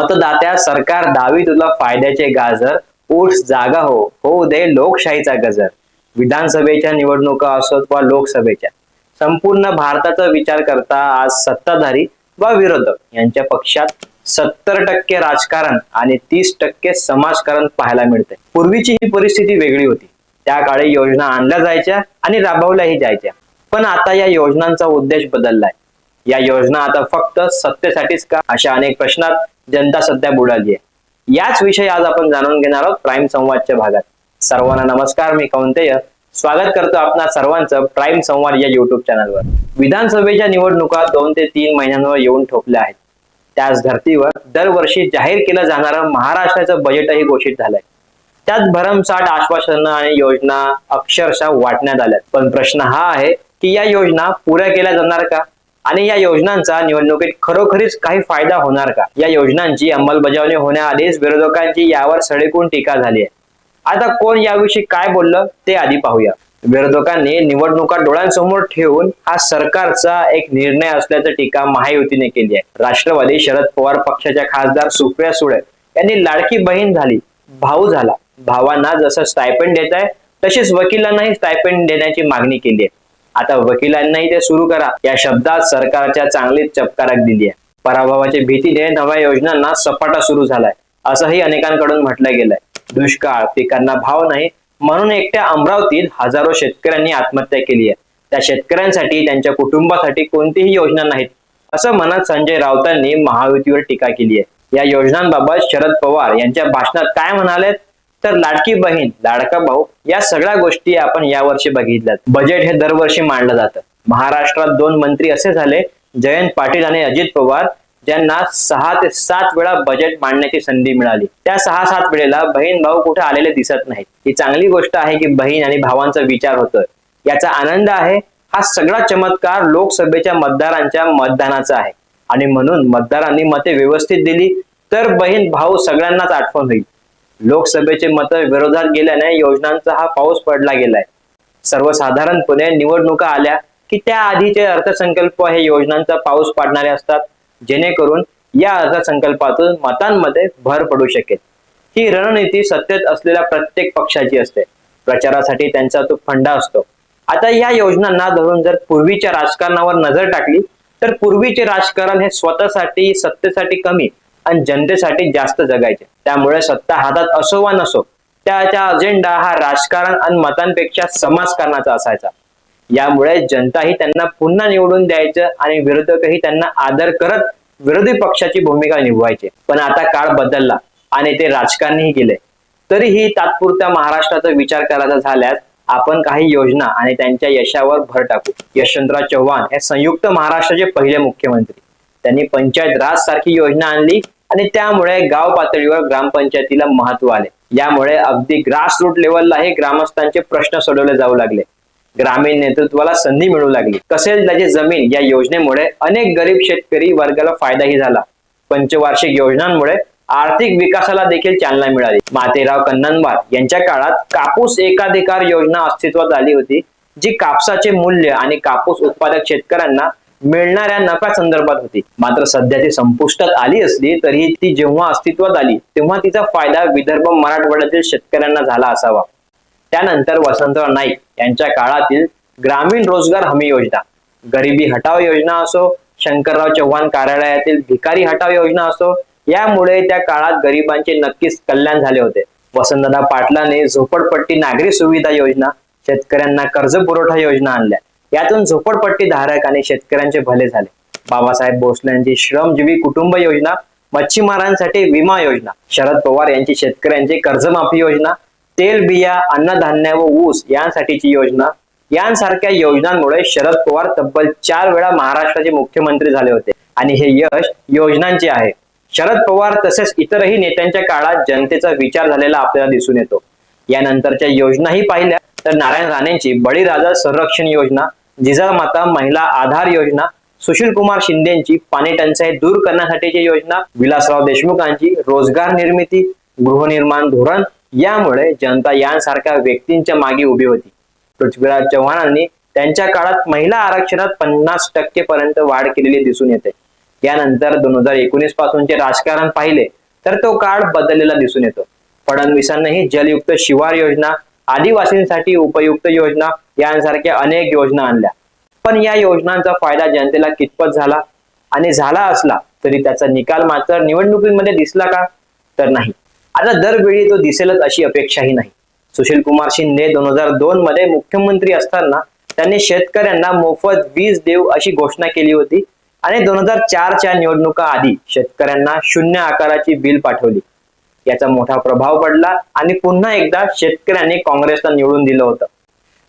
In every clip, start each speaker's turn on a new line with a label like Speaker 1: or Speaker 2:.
Speaker 1: मतदात्या सरकार दावी तुला फायद्याचे गाजर. उठ जागा हो. होऊ दे लोकशाहीचा गजर. विधानसभेच्या निवडणुका असोत वा लोकसभेच्या. संपूर्ण भारताचा विचार करता आज सत्ताधारी वा विरोधक यांच्या पक्षात सत्तर टक्के राजकारण आणि तीस टक्के समाजकारण पाहायला मिळते पूर्वीची ही परिस्थिती वेगळी होती. त्या काळी योजना आणल्या जायच्या आणि राबवल्याही जायच्या. पण आता या योजनांचा उद्देश बदललाय. या योजना आता फक्त सत्तेसाठीच का? अशा अनेक प्रश्नात जनता सध्या बुडाली आहे. याच विषयी आज आपण जाणून घेणार आहोत प्राईम संवादच्या भागात. सर्वांना नमस्कार मी कौंतेय स्वागत करतो आपणा सर्वांचं प्राईम संवाद या युट्यूब चॅनलवर विधानसभेच्या निवडणुका दोन ते तीन महिन्यांवर येऊन ठोकल्या आहेत. त्याच धर्तीवर दरवर्षी जाहीर केलं जाणारं महाराष्ट्राचं बजेटही घोषित झालंय. त्यात भरमसाठ आश्वासनं आणि योजना अक्षरशः वाटण्यात आल्यात. पण प्रश्न हा आहे की या योजना पुऱ्या केल्या जाणार का? आणि या योजनांचा निवडणुकीत खरोखरीच काही फायदा होणार का? या योजनांची अंमलबजावणी होण्याआधीच विरोधकांची यावर सडेकून टीका झाली आहे. आता कोण याविषयी काय बोललं ते आधी पाहूया. विरोधकांनी निवडणुका डोळ्यांसमोर ठेवून हा सरकारचा एक निर्णय असल्याचं टीका महायुतीने केली आहे. राष्ट्रवादी शरद पवार पक्षाच्या खासदार सुप्रिया सुळे यांनी लाडकी बहीण झाली भाऊ झाला. भावांना जसं स्टायपेंड देत आहे तशीच वकिलांनाही स्टायपेंड देण्याची मागणी केली आहे. आता वकिलांनाही ते सुरू करा. या शब्दात सरकारच्या चांगलीच चपकारक दिली आहे. पराभवाच्या भीतीने नव्या योजनांना सपाटा सुरू झालाय. असंही अनेकांकडून म्हटलं गेलंय. दुष्काळ पिकांना भाव नाही म्हणून एकट्या अमरावतीत हजारो शेतकऱ्यांनी आत्महत्या केली आहे. त्या शेतकऱ्यांसाठी त्यांच्या कुटुंबासाठी कोणतीही योजना नाहीत असं म्हणत संजय राऊतांनी महायुतीवर टीका केली आहे. या योजनांबाबत शरद पवार यांच्या भाषणात काय म्हणालेत? तर लाडकी बहीण लाडका भाऊ या सगळ्या गोष्टी आपण यावर्षी बघितल्यात. बजेट हे दरवर्षी मांडलं जातं. महाराष्ट्रात दोन मंत्री असे झाले जयंत पाटील आणि अजित पवार ज्यांना सहा ते सात वेळा बजेट मांडण्याची संधी मिळाली. त्या सहा सात वेळेला बहीण भाऊ कुठे आलेले दिसत नाहीत. ही चांगली गोष्ट आहे की बहीण आणि भावांचा विचार होतोय. याचा आनंद आहे हा सगळा चमत्कार लोकसभेच्या मतदारांच्या मतदानाचा आहे. आणि म्हणून मतदारांनी मते व्यवस्थित दिली तर बहीण भाऊ सगळ्यांनाच आठवण होईल. लोकसभेचे मत विरोधात गेल्याने योजनांचा हा पाऊस पडला गेलाय. सर्वसाधारणपणे निवडणुका आल्या की त्या आधीचे अर्थसंकल्प हे योजनांचा पाऊस पाडणारे असतात जेणेकरून या अर्थसंकल्पातून मतांमध्ये भर पडू शकेल. ही रणनीती सत्तेत असलेल्या प्रत्येक पक्षाची असते. प्रचारासाठी त्यांचा तो फंडा असतो. आता या योजनांना धरून जर पूर्वीच्या राजकारणावर नजर टाकली तर पूर्वीचे राजकारण हे स्वतःसाठी सत्तेसाठी कमी आणि जनतेसाठी जास्त जगायचे. त्यामुळे सत्ता हातात असो वा नसो त्याचा अजेंडा हा राजकारण आणि मतांपेक्षा समाजकारणाचा असायचा. यामुळे जनताही त्यांना पुन्हा निवडून द्यायचं आणि विरोधकही त्यांना आदर करत विरोधी पक्षाची भूमिका निभवायचे. पण आता काळ बदलला आणि ते राजकारणही गेले. तरीही तात्पुरत्या महाराष्ट्राचा विचार करायचा झाल्यास आपण काही योजना आणि त्यांच्या यशावर भर टाकू. यशवंतराव चव्हाण हे संयुक्त महाराष्ट्राचे पहिले मुख्यमंत्री. त्यांनी पंचायत राज सारखी योजना आणली आणि त्यामुळे गाव पातळीवर ग्रामपंचायतीला महत्त्व आले. यामुळे अगदी ग्रास रूट लेवललाही ग्रामस्थांचे प्रश्न सोडवले जाऊ लागले. ग्रामीण नेतृत्वाला संधी मिळू लागली. तसेच त्याची जमीन या योजनेमुळे अनेक गरीब शेतकरी वर्गाला फायदाही झाला. पंचवार्षिक योजनांमुळे आर्थिक विकासाला देखील चालना मिळाली. मातेराव कन्ननवार यांच्या काळात कापूस एकाधिकार योजना अस्तित्वात आली होती जी कापसाचे मूल्य आणि कापूस उत्पादक शेतकऱ्यांना मिळणाऱ्या नफ्या संदर्भात होती. मात्र सध्या ती संपुष्टात आली असली तरी ती जेव्हा अस्तित्वात आली तेव्हा तिचा फायदा विदर्भ मराठवाड्यातील शेतकऱ्यांना झाला असावा. त्यानंतर वसंतराव नाईक यांच्या काळातील ग्रामीण रोजगार हमी योजना गरिबी हटाव योजना असो शंकरराव चव्हाण कार्यालयातील भिकारी हटाव योजना असो यामुळे त्या काळात गरिबांचे नक्कीच कल्याण झाले होते. वसंतदादा पाटलाने झोपडपट्टी नागरी सुविधा योजना शेतकऱ्यांना कर्ज पुरवठा योजना आणल्या. यातून झोपडपट्टी धारक आणि शेतकऱ्यांचे भले झाले. बाबासाहेब भोसलेंची श्रमजीवी कुटुंब योजना मच्छीमारांसाठी विमा योजना शरद पवार यांची शेतकऱ्यांची कर्जमाफी योजना तेल बिया अन्नधान्य व ऊस यांसाठीची योजना. यांसारख्या योजनांमुळे शरद पवार तब्बल चार वेळा महाराष्ट्राचे मुख्यमंत्री झाले होते आणि हे यश योजनांचे आहे. शरद पवार तसेच इतरही नेत्यांच्या काळात जनतेचा विचार झालेला आपल्याला दिसून येतो. यानंतरच्या योजनाही पाहिल्या तर नारायण राणेंची बळीराजा संरक्षण योजना जिजामाता महिला आधार योजना सुशील कुमार शिंदेची पाणी टंचाई दूर करण्यासाठीची योजना विलासराव देशमुखांची रोजगार निर्मिती गृहनिर्माण धोरण यामुळे जनता यांसारख्या व्यक्तींच्या मागे उभी होती. पृथ्वीराज चव्हाणांनी त्यांच्या काळात महिला आरक्षणात पन्नास टक्के पर्यंत वाढ केलेली दिसून येते. यानंतर दोन हजार एकोणीस पासूनचे राजकारण पाहिले तर तो काळ बदललेला दिसून येतो. फडणवीसांनीही जलयुक्त शिवार योजना आदिवासींसाठी उपयुक्त योजना यांसारख्या अनेक योजना आणल्या. पण या योजनांचा फायदा जनतेला कितपत झाला? आणि झाला असला तरी त्याचा निकाल मात्र निवडणुकीमध्ये दिसला का? तर नाही. आता दरवेळी तो दिसेलच अशी अपेक्षाही नाही. सुशील कुमार शिंदे दोन हजार दोन मध्ये मुख्यमंत्री असताना त्यांनी शेतकऱ्यांना मोफत वीज देऊ अशी घोषणा केली होती आणि दोन हजार चारच्या निवडणुका आधी शेतकऱ्यांना शून्य आकाराची बिल पाठवली. याचा मोठा प्रभाव पडला आणि पुन्हा एकदा शेतकऱ्यांनी काँग्रेसला निवडून दिलं होतं.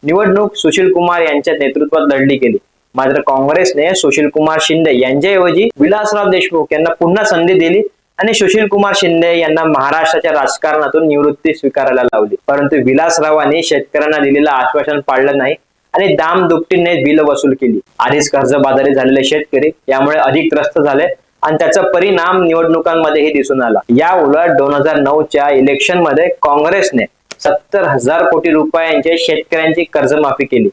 Speaker 1: निवडणूक सुशील कुमार यांच्या नेतृत्वात लढली गेली. मात्र काँग्रेसने सुशील कुमार शिंदे यांच्याऐवजी विलासराव देशमुख यांना पुन्हा संधी दिली आणि सुशील कुमार शिंदे यांना महाराष्ट्राच्या राजकारणातून निवृत्ती स्वीकारायला लावली. परंतु विलासरावांनी शेतकऱ्यांना दिलेलं आश्वासन पाळलं नाही आणि दाम दुपटीने बिल वसूल केली. आधीच कर्जबाजारी झालेले शेतकरी यामुळे अधिक त्रस्त झाले आणि त्याचा परिणाम निवडणुकांमध्येही दिसून आला. या उलट दोन हजार नऊच्या इलेक्शनमध्ये काँग्रेसने सत्तर हजार कोटी रुपयांचे शेतकऱ्यांची कर्जमाफी केली.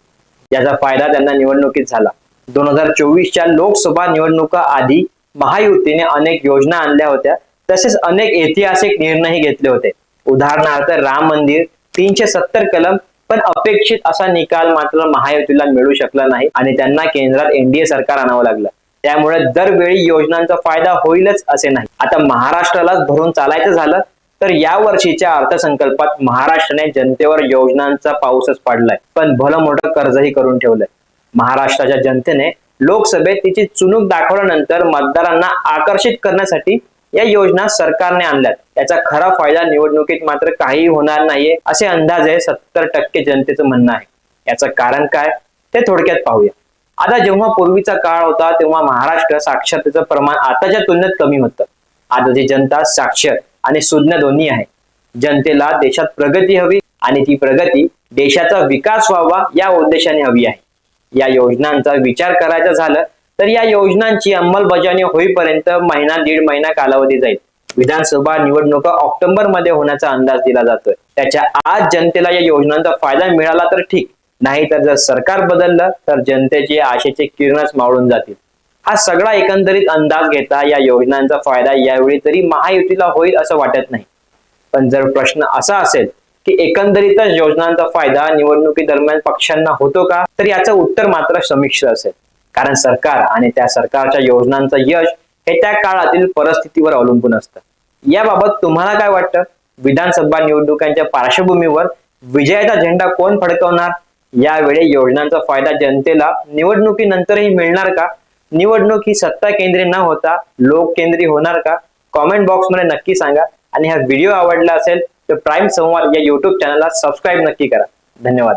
Speaker 1: याचा फायदा त्यांना निवडणुकीत झाला. दोन हजार चोवीसच्या लोकसभा निवडणुका आधी महायुतीने अनेक योजना आणल्या होत्या. तसेच अनेक ऐतिहासिक निर्णयही घेतले होते. उदाहरणार्थ राम मंदिर तीनशे सत्तर कलम पण अपेक्षित असा निकाल मात्र महायुतीला मिळू शकला नाही आणि त्यांना केंद्रात एनडीए सरकार आणावं लागलं. त्यामुळे दरवेळी योजनांचा फायदा होईलच असे नाही. आता महाराष्ट्रालाच भरून चालायचं झालं तर या वर्षीच्या अर्थसंकल्पात महाराष्ट्राने जनतेवर योजनांचा पाऊसच पाडलाय. पण भलं मोठं कर्जही करून ठेवलंय. महाराष्ट्राच्या जनतेने लोकसभेत तिची चुणूक दाखवल्यानंतर मतदारांना आकर्षित करण्यासाठी या योजना सरकारने आणल्यात. याचा खरा फायदा निवडणुकीत मात्र काही होणार नाहीये असे अंदाजे सत्तर टक्के जनतेचं म्हणणं आहे. याचं कारण काय ते थोडक्यात पाहूया. आता जेव्हा पूर्वीचा काळ होता तेव्हा महाराष्ट्र साक्षरतेचं प्रमाण आताच्या तुलनेत कमी होतं. आताची जनता साक्षर आणि सुज्ञ दोन्ही आहे. जनतेला देशात प्रगती हवी आणि ती प्रगती देशाचा विकास व्हावा या उद्देशाने हवी आहे. या योजनांचा विचार करायचा झालं तर या योजनांची अंमलबजावणी होईपर्यंत महिना दीड महिना कालावधी जाईल. विधानसभा निवडणुका ऑक्टोबरमध्ये होण्याचा अंदाज दिला जातोय. त्याच्या आज जनतेला या योजनांचा फायदा मिळाला तर ठीक. नाही तर जर सरकार बदललं तर जनतेचे आशेचे किरणच मावळून जातील. हा सगळा एकंदरीत अंदाज घेता या योजनांचा फायदा यावेळी तरी महायुतीला होईल असं वाटत नाही. पण जर प्रश्न असा असेल की एकंदरीतच योजनांचा फायदा निवडणुकी दरम्यान पक्षांना होतो का तर याचं उत्तर मात्र समिश्र असेल. कारण सरकार आणि त्या सरकारच्या योजनांचं यश हे त्या काळातील परिस्थितीवर अवलंबून असतं. याबाबत तुम्हाला काय वाटतं? विधानसभा निवडणुकांच्या पार्श्वभूमीवर विजयाचा झेंडा कोण फडकवणार? यावेळी योजनांचा फायदा जनतेला निवडणुकीनंतरही मिळणार का? निवडणूक ही सत्ता केंद्री न होता लोक केंद्री होणार का? कॉमेंट बॉक्समध्ये नक्की सांगा. आणि हा व्हिडिओ आवडला असेल तर प्राईम संवाद या युट्यूब चॅनलला सबस्क्राईब नक्की करा. धन्यवाद.